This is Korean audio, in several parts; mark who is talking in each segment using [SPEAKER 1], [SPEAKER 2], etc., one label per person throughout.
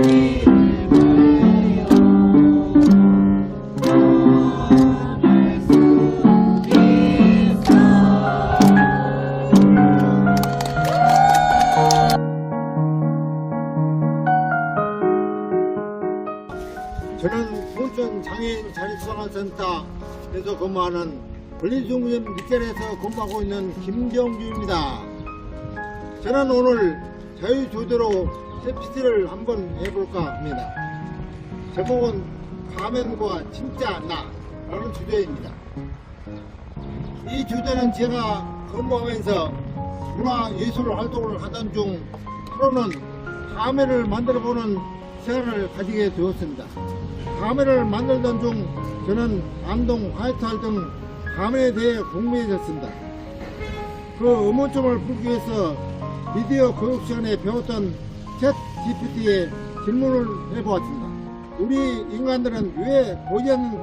[SPEAKER 1] 저는 포천 장애인 자립생활센터에서 근무하는 분리중심 미켈에서 근무하고 있는 김경주입니다. 저는 오늘 자유조대로 세피티를 한번 해볼까 합니다. 제목은 가면과 진짜 나 라는 주제입니다. 이 주제는 제가 근무하면서 문화예술 활동을 하던 중 하루는 가면을 만들어보는 시간을 가지게 되었습니다. 가면을 만들던 중 저는 안동, 화이트할 등 가면에 대해 궁금해졌습니다. 그 의문점을 풀기 위해서 미디어 교육 시간에 배웠던 챗 GPT에 질문을 해보았습니다. 우리 인간들은 왜 보이지 않는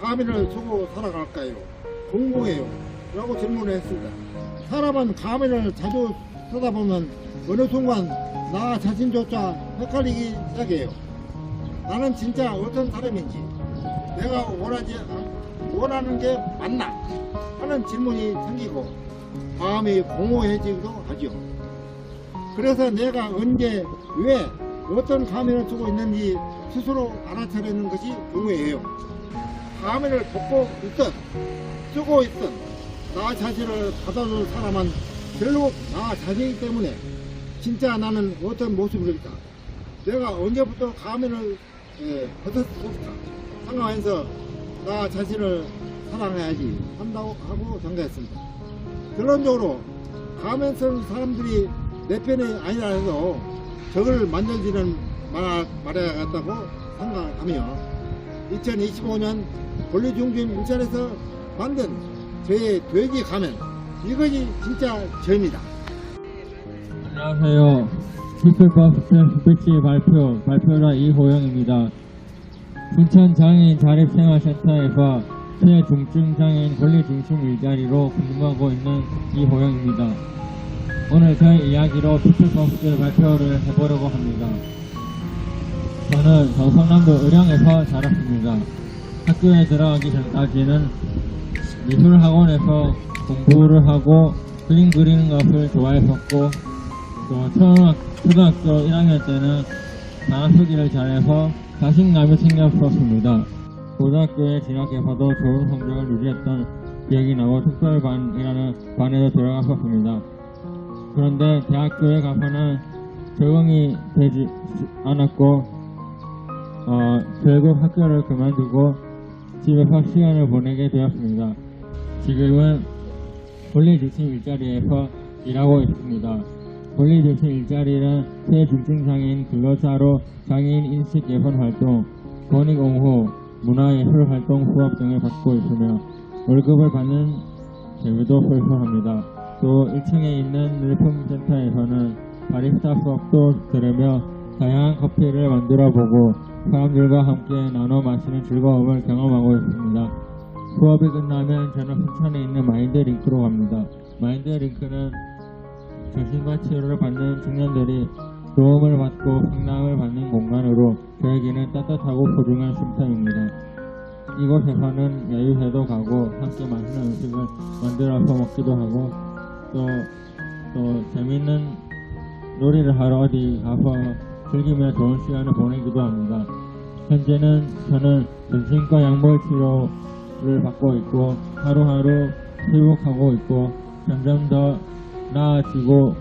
[SPEAKER 1] 가면을 쓰고 살아갈까요? 궁금해요. 라고 질문을 했습니다. 사람은 가면을 자주 쓰다 보면 어느 순간 나 자신조차 헷갈리기 시작해요. 나는 진짜 어떤 사람인지, 내가 원하지, 않- 원하는 게 맞나? 하는 질문이 생기고, 마음이 공허해지기도 하죠. 그래서 내가 언제, 왜, 어떤 가면을 쓰고 있는지 스스로 알아차리는 것이 중요해요. 가면을 벗고 있든, 쓰고 있든, 나 자신을 받아줄 사람은 결국 나 자신이기 때문에 진짜 나는 어떤 모습일까? 내가 언제부터 가면을 예, 벗었을까? 생각하면서 나 자신을 사랑해야지 한다고 하고 생각했습니다. 결론적으로 가면 쓴 사람들이 내 편이 아니라 해서 적을 만들지는 말, 말아야겠다고 생각하며 2025년 권리중심 일자리에서 만든 저의 돼지 가면 이것이 진짜 저입니다.
[SPEAKER 2] 안녕하세요. 피플버스트 스피치 발표, 발표자 이호영입니다. 순천 장애인 자립생활센터에서 최중증 장애인 권리중심 일자리로 근무하고 있는 이호영입니다. 오늘 저의 이야기로 피플버스트 발표를 해보려고 합니다. 저는 경상남도 의령에서 자랐습니다. 학교에 들어가기 전까지는 미술학원에서 공부를 하고 그림 그리는 것을 좋아했었고 또 초등학, 초등학교 1학년 때는 단어 쓰기를 잘해서 자신감이 생겼었습니다. 고등학교에 진학해서도 좋은 성적을 유지했던 기억이 나고 특별반이라는 반에도 들어갔었습니다. 그런데 대학교에 가서는 적응이 되지 않았고 어, 결국 학교를 그만두고 집에서 시간을 보내게 되었습니다. 지금은 권리중심 일자리에서 일하고 있습니다. 권리중심 일자리는 최중증장애인 근로자로 장애인 인식 개선 활동, 권익 옹호, 문화예술 활동 수업 등을 받고 있으며 월급을 받는 제휴도 설설합니다. 또 1층에 있는 물품센터에서는 바리스타 수업도 들으며 다양한 커피를 만들어 보고 사람들과 함께 나눠 마시는 즐거움을 경험하고 있습니다. 수업이 끝나면 저는 순천에 있는 마인드 링크로 갑니다. 마인드 링크는 정신과 치료를 받는 청년들이 도움을 받고 상담을 받는 공간으로 저에게는 따뜻하고 소중한 쉼터입니다. 이곳에서는 야유회도 가고 함께 맛있는 음식을 만들어서 먹기도 하고 또, 또 재밌는 놀이를 하러 어디 가서 즐기며 좋은 시간을 보내기도 합니다. 현재는 저는 정신과 약물 치료를 받고 있고 하루하루 회복하고 있고 점점 더 나아지고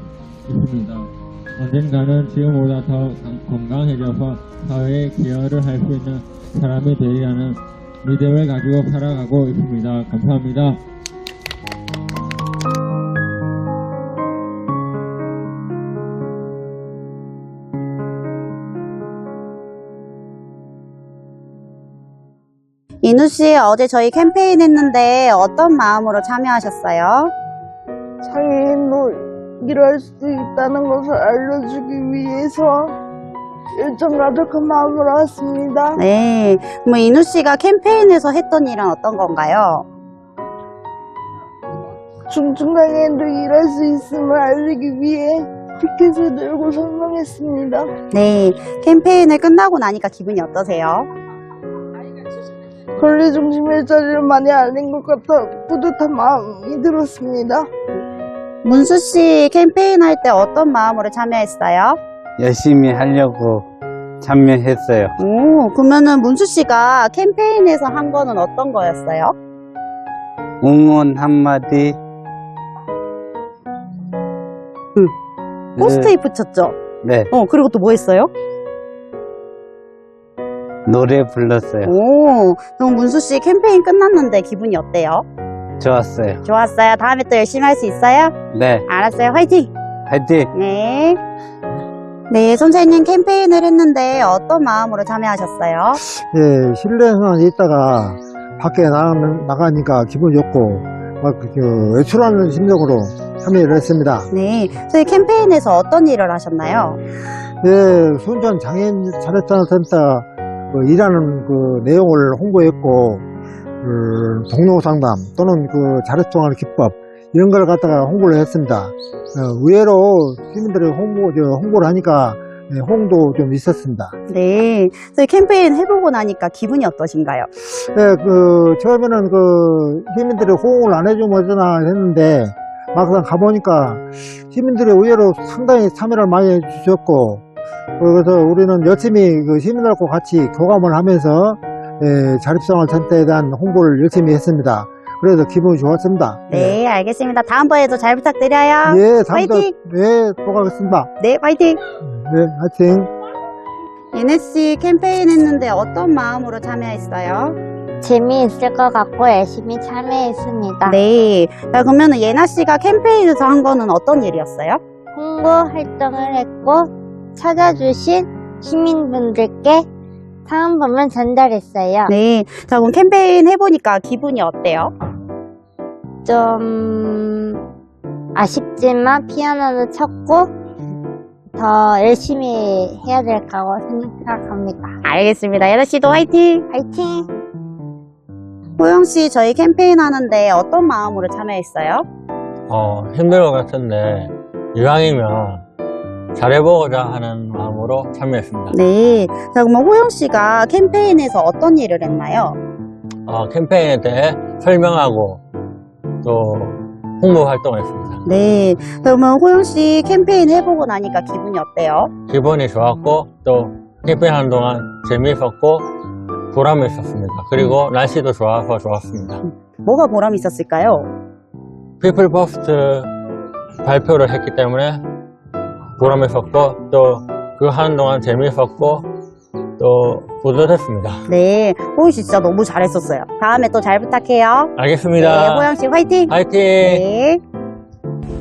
[SPEAKER 2] 있습니다. 언젠가는 지금보다 더 강- 건강해져서 사회에 기여를 할 수 있는 사람이 되리라는 믿음을 가지고 살아가고 있습니다. 감사합니다.
[SPEAKER 3] 인우 씨 어제 저희 캠페인 했는데 어떤 마음으로 참여하셨어요?
[SPEAKER 4] 장애인도 일할 수 있다는 것을 알려주기 위해서 열정 가득한 마음으로 왔습니다.
[SPEAKER 3] 네. 뭐 인우 씨가 캠페인에서 했던 일은 어떤 건가요?
[SPEAKER 4] 중증장애인도 일할 수 있음을 알리기 위해 피켓을 들고 설명했습니다.
[SPEAKER 3] 네. 캠페인을 끝나고 나니까 기분이 어떠세요?
[SPEAKER 4] 권리 중심 일자리를 많이 알린 것 같아 뿌듯한 마음이 들었습니다.
[SPEAKER 3] 문수 씨 캠페인 할 때 어떤 마음으로 참여했어요?
[SPEAKER 5] 열심히 하려고 참여했어요.
[SPEAKER 3] 오, 그러면은 문수 씨가 캠페인에서 한 거는 어떤 거였어요?
[SPEAKER 5] 응원 한마디.
[SPEAKER 3] 포스트잇 붙였죠?
[SPEAKER 5] 네,
[SPEAKER 3] 어, 그리고 또 뭐 했어요?
[SPEAKER 5] 노래 불렀어요.
[SPEAKER 3] 오, 그럼 문수 씨 캠페인 끝났는데 기분이 어때요?
[SPEAKER 5] 좋았어요.
[SPEAKER 3] 좋았어요. 다음에 또 열심히 할 수 있어요?
[SPEAKER 5] 네,
[SPEAKER 3] 알았어요. 화이팅!
[SPEAKER 5] 화이팅!
[SPEAKER 3] 네. 네, 선생님 캠페인을 했는데 어떤 마음으로 참여하셨어요?
[SPEAKER 6] 예, 실내에서만 있다가 밖에 나가, 나가니까 기분 좋고, 막, 그, 외출하는 심정으로 참여를 했습니다.
[SPEAKER 3] 네, 저희 캠페인에서 어떤 일을 하셨나요?
[SPEAKER 6] 예, 순천 장애인 차례찬센터 그 일하는 그 내용을 홍보했고, 그 동료 상담 또는 그 자립생활 기법 이런 걸 갖다가 홍보를 했습니다. 어, 의외로 시민들이 홍보, 저, 홍보를 하니까 예, 호응도 좀 있었습니다.
[SPEAKER 3] 네, 저희 캠페인 해보고 나니까 기분이 어떠신가요?
[SPEAKER 6] 예, 그 처음에는 그 시민들이 호응을 안 해주면 어쩌나 했는데 막상 가보니까 시민들이 의외로 상당히 참여를 많이 해주셨고 그래서 우리는 열심히 그 시민들과 같이 교감을 하면서 예, 자립생활 센터에 대한 홍보를 열심히 했습니다. 그래서 기분이 좋았습니다.
[SPEAKER 3] 네, 알겠습니다. 다음번에도 잘 부탁드려요.
[SPEAKER 6] 예,
[SPEAKER 3] 화이팅!
[SPEAKER 6] 예, 또 가겠습니다.
[SPEAKER 3] 네, 화이팅!
[SPEAKER 6] 네, 화이팅!
[SPEAKER 3] NSC 캠페인 했는데 어떤 마음으로 참여했어요?
[SPEAKER 7] 재미있을 것 같고 열심히 참여했습니다.
[SPEAKER 3] 네, 자, 그러면은 예나 씨가 캠페인에서 한 거는 어떤 일이었어요?
[SPEAKER 7] 홍보 활동을 했고 찾아주신 시민분들께 사은품을 전달했어요.
[SPEAKER 3] 네, 자, 그럼 캠페인 해보니까 기분이 어때요?
[SPEAKER 7] 좀 아쉽지만 피아노를 쳤고 더 열심히 해야 될 거라고 생각합니다.
[SPEAKER 3] 알겠습니다. 예나 씨도 화이팅!
[SPEAKER 7] 화이팅!
[SPEAKER 3] 호영 씨, 저희 캠페인 하는데 어떤 마음으로 참여했어요?
[SPEAKER 8] 어, 힘들 것 같은데 이왕이면 잘해보고자 하는 마음으로 참여했습니다.
[SPEAKER 3] 네, 자, 그러면 호영 씨가 캠페인에서 어떤 일을 했나요?
[SPEAKER 8] 어, 캠페인에 대해 설명하고 또 홍보 활동을 했습니다.
[SPEAKER 3] 네, 그러면 호영 씨 캠페인 해보고 나니까 기분이 어때요?
[SPEAKER 8] 기분이 좋았고 또 캠페인 하는 동안 재미있었고 보람이 있었습니다. 그리고 날씨도 좋아서 좋았습니다.
[SPEAKER 3] 뭐가 보람 있었을까요?
[SPEAKER 8] 피플 퍼스트 발표를 했기 때문에 보람이 있었고 또 그 하는 동안 재미있었고 또 뿌듯했습니다.
[SPEAKER 3] 네, 호영 씨 진짜 너무 잘했었어요. 다음에 또 잘 부탁해요.
[SPEAKER 8] 알겠습니다.
[SPEAKER 3] 네, 호영 씨 화이팅!
[SPEAKER 8] 화이팅!
[SPEAKER 3] 네.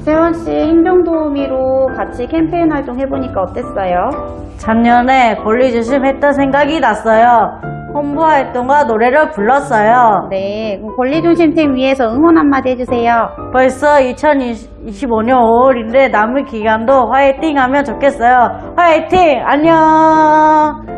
[SPEAKER 3] 세원 씨 행정 도우미로 같이 캠페인 활동 해보니까 어땠어요?
[SPEAKER 9] 작년에 권리주심 했던 생각이 났어요. 홍보 활동과 노래를 불렀어요.
[SPEAKER 3] 네, 그럼 권리중심팀 위해서 응원 한마디 해주세요.
[SPEAKER 9] 벌써 2025년 5월인데 남은 기간도 화이팅 하면 좋겠어요. 화이팅! 안녕!